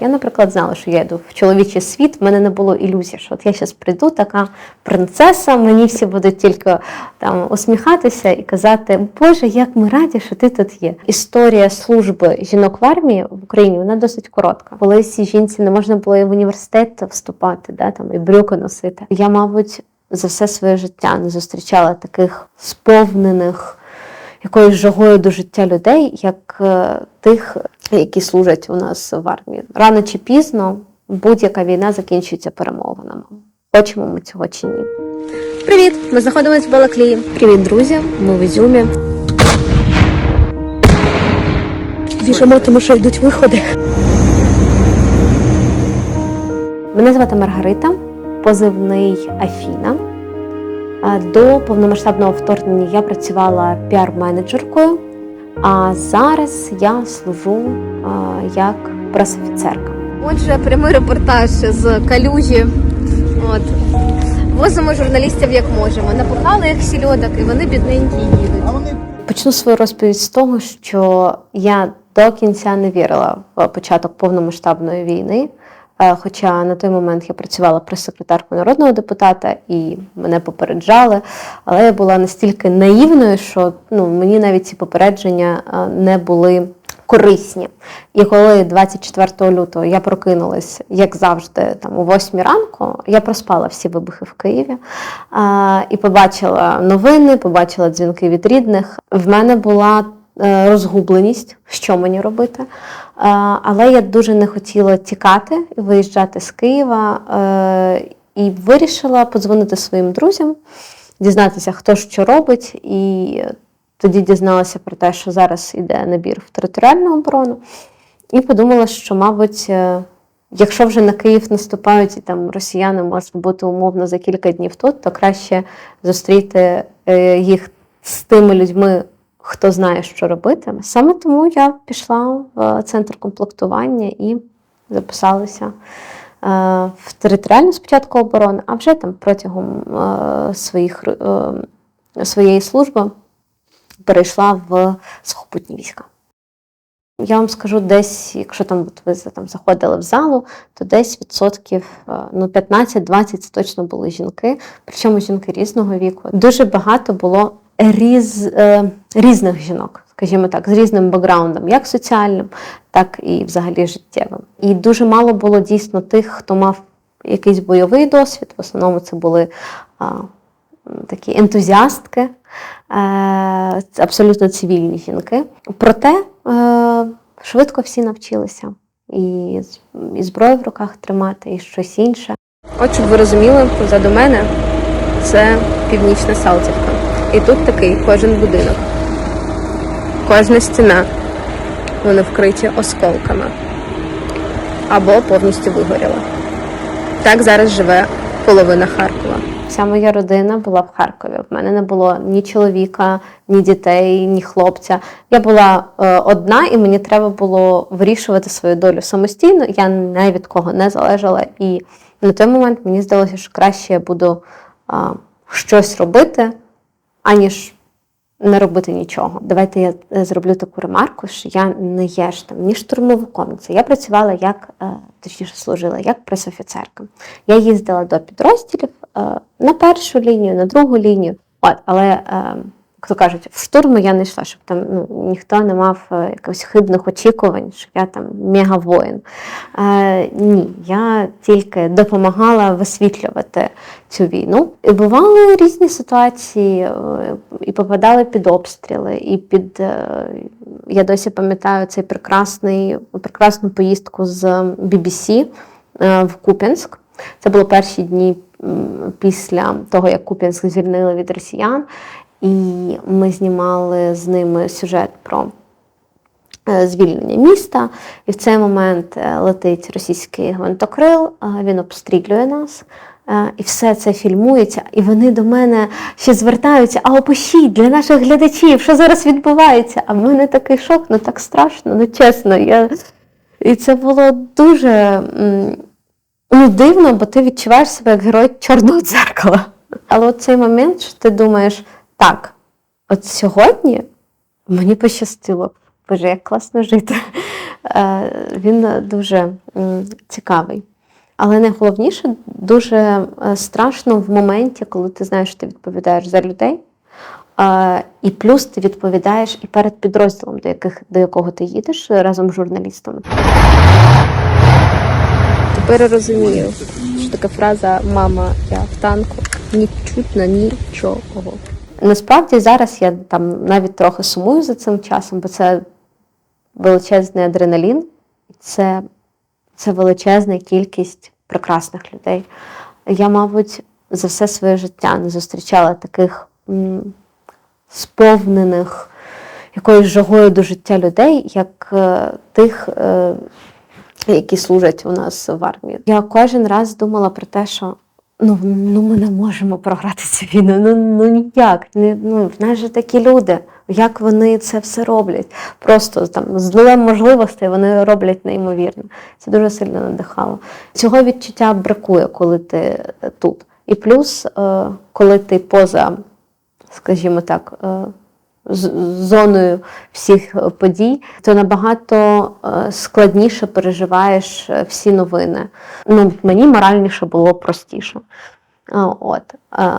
Я, наприклад, знала, що я йду в чоловічий світ. В мене не було ілюзій, що от я зараз прийду, така принцеса, мені всі будуть тільки там усміхатися і казати, Боже, як ми раді, що ти тут є. Історія служби жінок в армії в Україні вона досить коротка. Колись жінці не можна було і в університет вступати, да, там і брюки носити. Я, мабуть, за все своє життя не зустрічала таких сповнених якоюсь жагою до життя людей, як е, тих, які служать у нас в армії. Рано чи пізно будь-яка війна закінчується перемовинами. Хочемо ми цього чи ні. Привіт! Ми знаходимося в Балаклії. Привіт, друзі! Ми в Ізюмі. Біжимо, тому що йдуть виходи. Мене звати Маргарита, позивний Афіна. До повномасштабного вторгнення я працювала піар-менеджеркою, а зараз я служу як пресофіцерка. Отже, прямий репортаж з калюжі. От. Возимо журналістів як можемо. Напихали їх сільодок, і вони бідненькі їдуть. Почну свою розповідь з того, що я до кінця не вірила в початок повномасштабної війни. Е, Хоча на той момент я працювала прес-секретаркою народного депутата і мене попереджали, але я була настільки наївною, що ну, мені навіть ці попередження е, не були корисні. І коли 24 лютого я прокинулась, як завжди, там о 8 ранку, я проспала всі вибухи в Києві а, і побачила новини, побачила дзвінки від рідних. В мене була е, розгубленість, що мені робити. Але я дуже не хотіла тікати і виїжджати з Києва. е, І вирішила подзвонити своїм друзям, дізнатися, хто що робить, і тоді дізналася про те, що зараз іде набір в територіальну оборону, і подумала, що, мабуть, е, якщо вже на Київ наступають і там росіяни можуть бути умовно за кілька днів тут, то краще зустріти е, їх з тими людьми, хто знає, що робити. Саме тому я пішла в центр комплектування і записалася е, в територіальну спочатку оборони, а вже там протягом е, своїх, е, своєї служби перейшла в сухопутні війська. Я вам скажу, десь, якщо там ви там заходили в залу, то десь відсотків ну, 15-20 це точно були жінки, причому жінки різного віку. Дуже багато було різ, е, різних жінок, скажімо так, з різним бекграундом, як соціальним, так і взагалі життєвим. І дуже мало було дійсно тих, хто мав якийсь бойовий досвід. В основному це були а, такі ентузіастки, е, абсолютно цивільні жінки. Проте е, швидко всі навчилися і, і зброю в руках тримати, і щось інше. От щоб ви розуміли, позаду мене це північна Салтівка. І тут такий кожен будинок, кожна стіна. Вони вкриті осколками або повністю вигоріла. Так зараз живе половина Харкова. Вся моя родина була в Харкові. В мене не було ні чоловіка, ні дітей, ні хлопця. Я була е, одна, і мені треба було вирішувати свою долю самостійно. Я не від кого не залежала. І на той момент мені здалося, що краще я буду а, щось робити, аніж не робити нічого. Давайте я е, зроблю таку ремарку, що я не є ж там ні штурмовиком. Це я працювала як, е, точніше, служила як пресофіцерка. Я їздила до підрозділів е, на першу лінію, на другу лінію. От, але, е, як то кажуть, в штурми я не йшла, щоб там ну, ніхто не мав е, якихось хибних очікувань, що я там мегавоїн. Е, ні, я тільки допомагала висвітлювати цю війну. І бували різні ситуації, е, і попадали під обстріли, і під. е, Я досі пам'ятаю цей прекрасний, прекрасну поїздку з BBC в Куп'янськ. Це було перші дні після того, як Куп'янськ звільнили від росіян. І ми знімали з ними сюжет про е, звільнення міста. І в цей момент е, летить російський гвинтокрил, е, він обстрілює нас. І все це фільмується, і вони до мене ще звертаються, а опишіть для наших глядачів, що зараз відбувається. А в мене такий шок, ну так страшно, ну чесно. Я... І це було дуже ну, дивно, бо ти відчуваєш себе як герой чорного дзеркала. Але цей момент, що ти думаєш, так, от сьогодні мені пощастило, боже, як класно жити. Е, Він дуже цікавий. Але найголовніше дуже е, страшно в моменті, коли ти знаєш, що ти відповідаєш за людей. е, І плюс ти відповідаєш і перед підрозділом, до, яких, до якого ти їдеш разом з журналістами. Тепер розумію, що така фраза Мама, я в танку не чутно нічого. Насправді зараз я там навіть трохи сумую за цим часом, бо це величезний адреналін, це, це величезна кількість прекрасних людей. Я, мабуть, за все своє життя не зустрічала таких м, сповнених якоюсь жагою до життя людей, як е, тих, е, які служать у нас в армії. Я кожен раз думала про те, що ну, ну ми не можемо програти цю війну. Ну, ну ніяк. Не, ну, в нас же такі люди. Як вони це все роблять? Просто там з нулем можливостей вони роблять неймовірно. Це дуже сильно надихало. Цього відчуття бракує, коли ти тут. І плюс, е, коли ти поза, скажімо так, е, зоною всіх е, подій, то набагато е, складніше переживаєш е, всі новини. Ну, мені моральніше було простіше. От.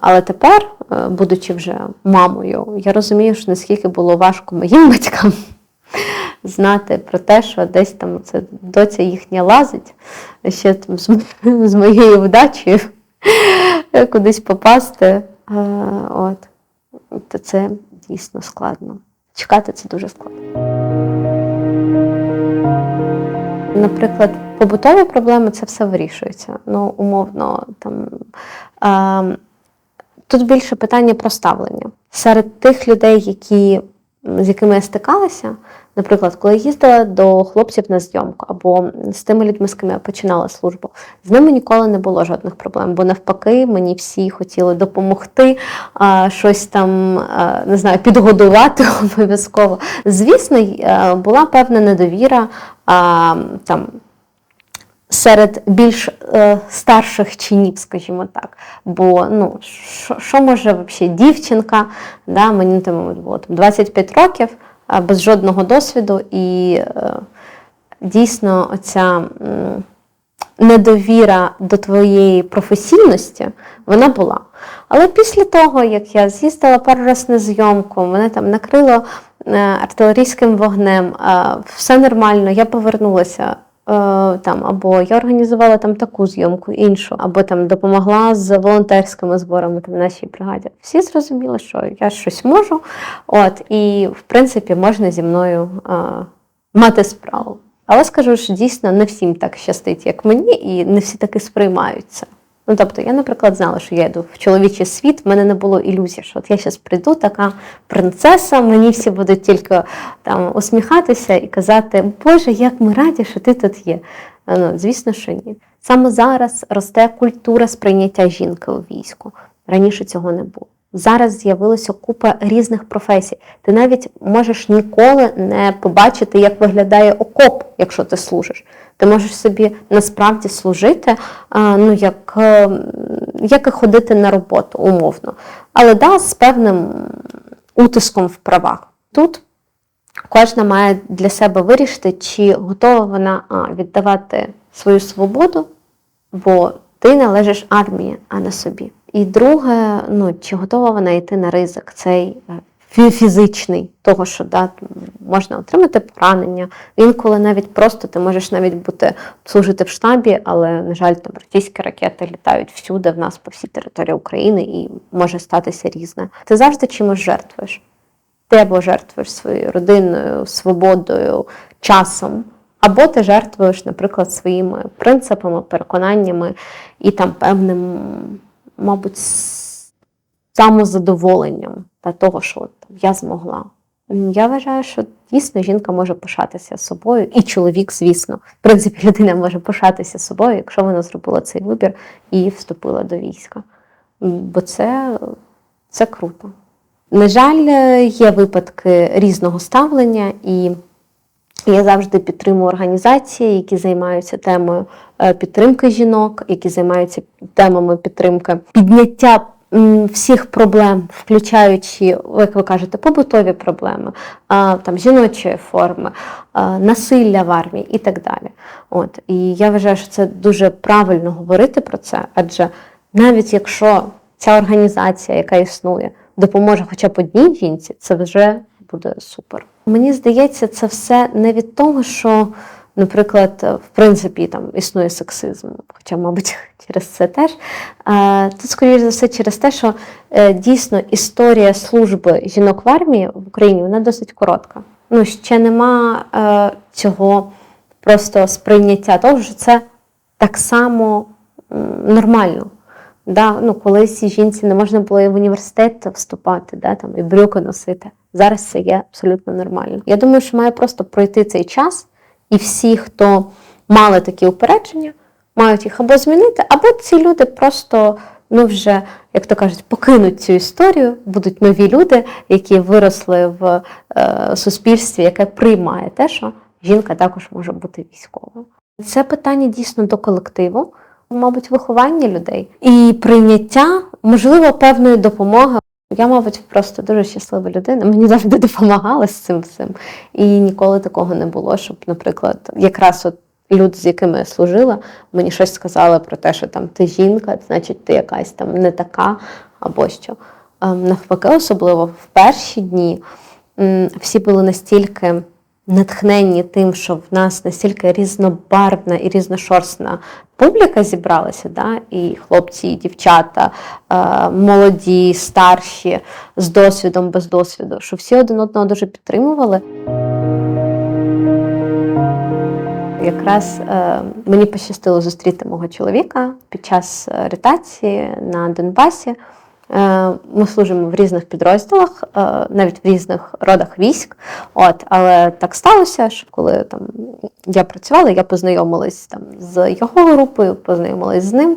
Але тепер, будучи вже мамою, я розумію, що наскільки було важко моїм батькам знати про те, що десь там це доця їхня лазить, ще там з, з моєю вдачею кудись попасти. От. Це дійсно складно. Чекати це дуже складно. Наприклад, побутові проблеми це все вирішується. Ну, умовно, там. е, тут більше питання про ставлення. Серед тих людей, які, з якими я стикалася, наприклад, коли їздила до хлопців на зйомку або з тими людьми, з ким я починала службу, з ними ніколи не було жодних проблем, бо навпаки, мені всі хотіли допомогти, щось там не знаю, підгодувати обов'язково. Звісно, е, була певна недовіра там. Серед більш е, старших чинів, скажімо так. Бо ну, що, може взагалі дівчинка, да, мені на було там, 25 років, без жодного досвіду, і е, дійсно оця недовіра до твоєї професійності, вона була. Але після того, як я з'їздила пару разів на зйомку, мене там накрило е, артилерійським вогнем, е, все нормально, я повернулася. Е, Там, або я організувала там таку зйомку, іншу, або там допомогла з волонтерськими зборами там, в нашій бригаді. Всі зрозуміли, що я щось можу, от, і в принципі можна зі мною е, мати справу. Але скажу, що дійсно не всім так щастить, як мені, і не всі таки сприймають це. Ну, тобто, я, наприклад, знала, що я йду в чоловічий світ, в мене не було ілюзій, що от я зараз прийду, така принцеса, мені всі будуть тільки там усміхатися і казати, Боже, як ми раді, що ти тут є. Ну, звісно, що ні. Саме зараз росте культура сприйняття жінки у війську. Раніше цього не було. Зараз з'явилася купа різних професій. Ти навіть можеш ніколи не побачити, як виглядає окоп, якщо ти служиш. Ти можеш собі насправді служити, ну як, е, як і ходити на роботу, умовно. Але да, з певним утиском в правах. Тут кожна має для себе вирішити, чи готова вона а, віддавати свою свободу, бо ти належиш армії, а не собі. І друге, ну чи готова вона йти на ризик, цей е, фізичний, того, що да, можна отримати поранення. Інколи навіть просто ти можеш навіть бути служити в штабі, але, на жаль, там російські ракети літають всюди в нас по всій території України і може статися різне. Ти завжди чимось жертвуєш. Ти або жертвуєш своєю родиною, свободою, часом, або ти жертвуєш, наприклад, своїми принципами, переконаннями і там певним, мабуть, самозадоволенням та того, що от, я змогла. Я вважаю, що дійсно жінка може пишатися собою, і чоловік, звісно. В принципі, людина може пишатися собою, якщо вона зробила цей вибір і вступила до війська. Бо це, це круто. На жаль, е, є випадки різного ставлення, і я завжди підтримую організації, які займаються темою е, підтримки жінок, які займаються темами підтримки підняття всіх проблем, включаючи, як ви кажете, побутові проблеми, там, жіночої форми, насилля в армії і так далі. От. І я вважаю, що це дуже правильно говорити про це, адже навіть якщо ця організація, яка існує, допоможе хоча б одній жінці, це вже буде супер. Мені здається, це все не від того, що, наприклад, в принципі там існує сексизм, хоча, мабуть, через це теж. Тут, скоріш за все, через те, що е, дійсно історія служби жінок в армії в Україні вона досить коротка. Ну, ще нема е, цього просто сприйняття того, що це так само нормально. Да, ну, колись жінці не можна було і в університет вступати, да, там, і брюки носити. Зараз це є абсолютно нормально. Я думаю, що має просто пройти цей час, і всі, хто мали такі упередження, мають їх або змінити, або ці люди просто, ну вже, як то кажуть, покинуть цю історію, будуть нові люди, які виросли в е, суспільстві, яке приймає те, що жінка також може бути військовою. Це питання дійсно до колективу мабуть, виховання людей і прийняття, можливо, певної допомоги. Я, мабуть, просто дуже щаслива людина. Мені завжди допомагали з цим всім. І ніколи такого не було, щоб, наприклад, якраз от люди, з якими я служила, мені щось сказали про те, що там ти жінка, значить ти якась там не така або що. Ем, Навпаки, особливо в перші дні всі були настільки натхненні тим, що в нас настільки різнобарвна і різношорстна публіка зібралася, да? і хлопці, і дівчата, е, молоді, старші, з досвідом, без досвіду, що всі один одного дуже підтримували. Якраз е, мені пощастило зустріти мого чоловіка під час е, ротації на Донбасі. Е, Ми служимо в різних підрозділах, е, навіть в різних родах військ. От, але так сталося, що коли там я працювала, я познайомилась там з його групою, познайомилась з ним.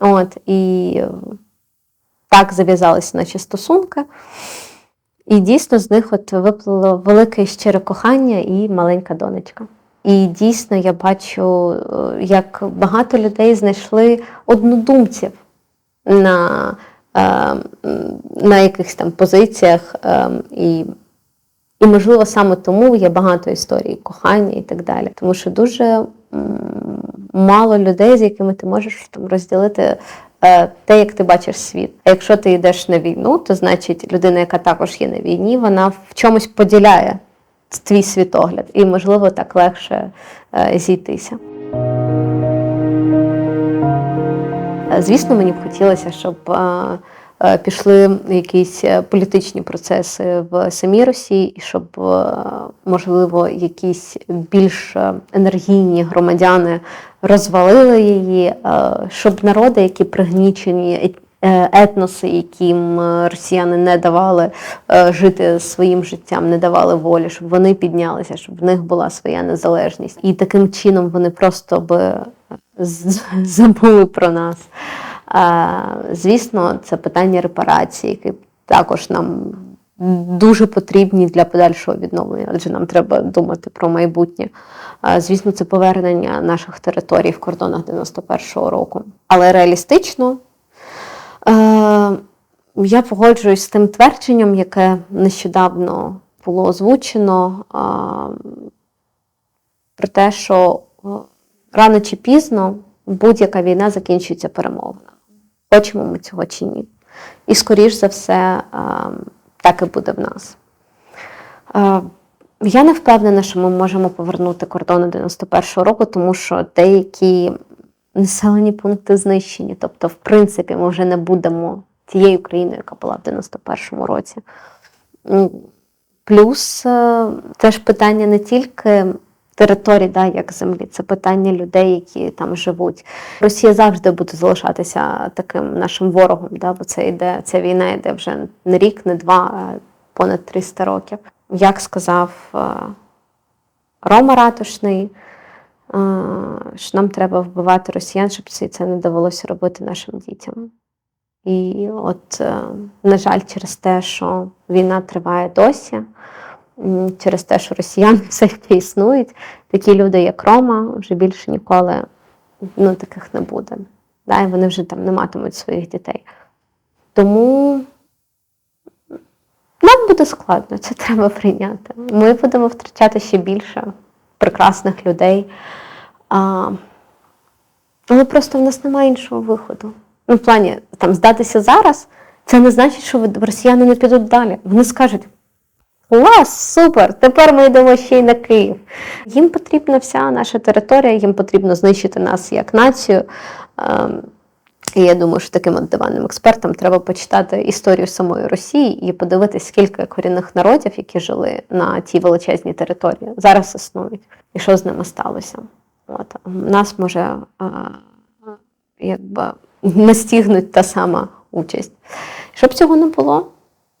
От, і так зав'язалися наші стосунки. І дійсно з них от виплило велике щире кохання і маленька донечка. І дійсно я бачу, е, як багато людей знайшли однодумців на, на якихось там позиціях. е, І, і, можливо, саме тому є багато історій кохання і так далі. Тому що дуже мало людей, з якими ти можеш там розділити е, те, як ти бачиш світ. А якщо ти йдеш на війну, то значить людина, яка також є на війні, вона в чомусь поділяє твій світогляд, і можливо так легше е, зійтися. Звісно, мені б хотілося, щоб е, е, пішли якісь е, політичні процеси в самій Росії, і щоб, е, можливо, якісь більш е, енергійні громадяни розвалили її, е, щоб народи, які пригнічені, е, етноси, яким е, росіяни не давали е, жити своїм життям, не давали волі, щоб вони піднялися, щоб в них була своя незалежність. І таким чином вони просто би забули про нас. Звісно, це питання репарації, які також нам дуже потрібні для подальшого відновлення, адже нам треба думати про майбутнє. Звісно, це повернення наших територій в кордонах 91-го року. Але реалістично я погоджуюсь з тим твердженням, яке нещодавно було озвучено, про те, що рано чи пізно будь-яка війна закінчується перемовинами. Хочемо ми цього чи ні. І, скоріш за все, так і буде в нас. Я не впевнена, що ми можемо повернути кордони 91-го року, тому що деякі населені пункти знищені. Тобто, в принципі, ми вже не будемо тією країною, яка була в 91-му році. Плюс е, теж питання не тільки територій, да, як землі, це питання людей, які там живуть. Росія завжди буде залишатися таким нашим ворогом, да, бо це йде, ця війна йде вже не рік, не два, а понад 300 років. Як сказав е, Рома Ратушний, е, що нам треба вбивати росіян, щоб це не довелося робити нашим дітям. І от, е, на жаль, через те, що війна триває досі, через те, що росіяни все ще існують, такі люди, як Рома, вже більше ніколи ну, таких не буде. Да, і вони вже там не матимуть своїх дітей. Тому нам буде складно, це треба прийняти. Ми будемо втрачати ще більше прекрасних людей. А, але просто в нас немає іншого виходу. Ну, в плані там здатися зараз, це не значить, що росіяни не підуть далі. Вони скажуть: клас, супер! Тепер ми йдемо ще й на Київ. Їм потрібна вся наша територія, їм потрібно знищити нас як націю. Ем, і я думаю, що таким от диванним експертам треба почитати історію самої Росії і подивитись, скільки корінних народів, які жили на тій величезній території, зараз існують, і що з ними сталося. От нас може а, якби настігнуть та сама участь. Щоб цього не було,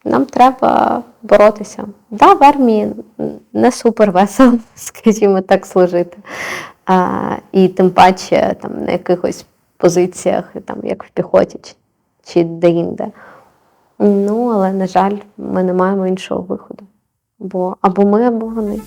нам треба боротися. Да, в армії не супер весело, скажімо так, служити. А, і тим паче там, на якихось позиціях, там, як в піхоті чи, чи де-інде. Ну, але, на жаль, ми не маємо іншого виходу. Бо або ми, або вони.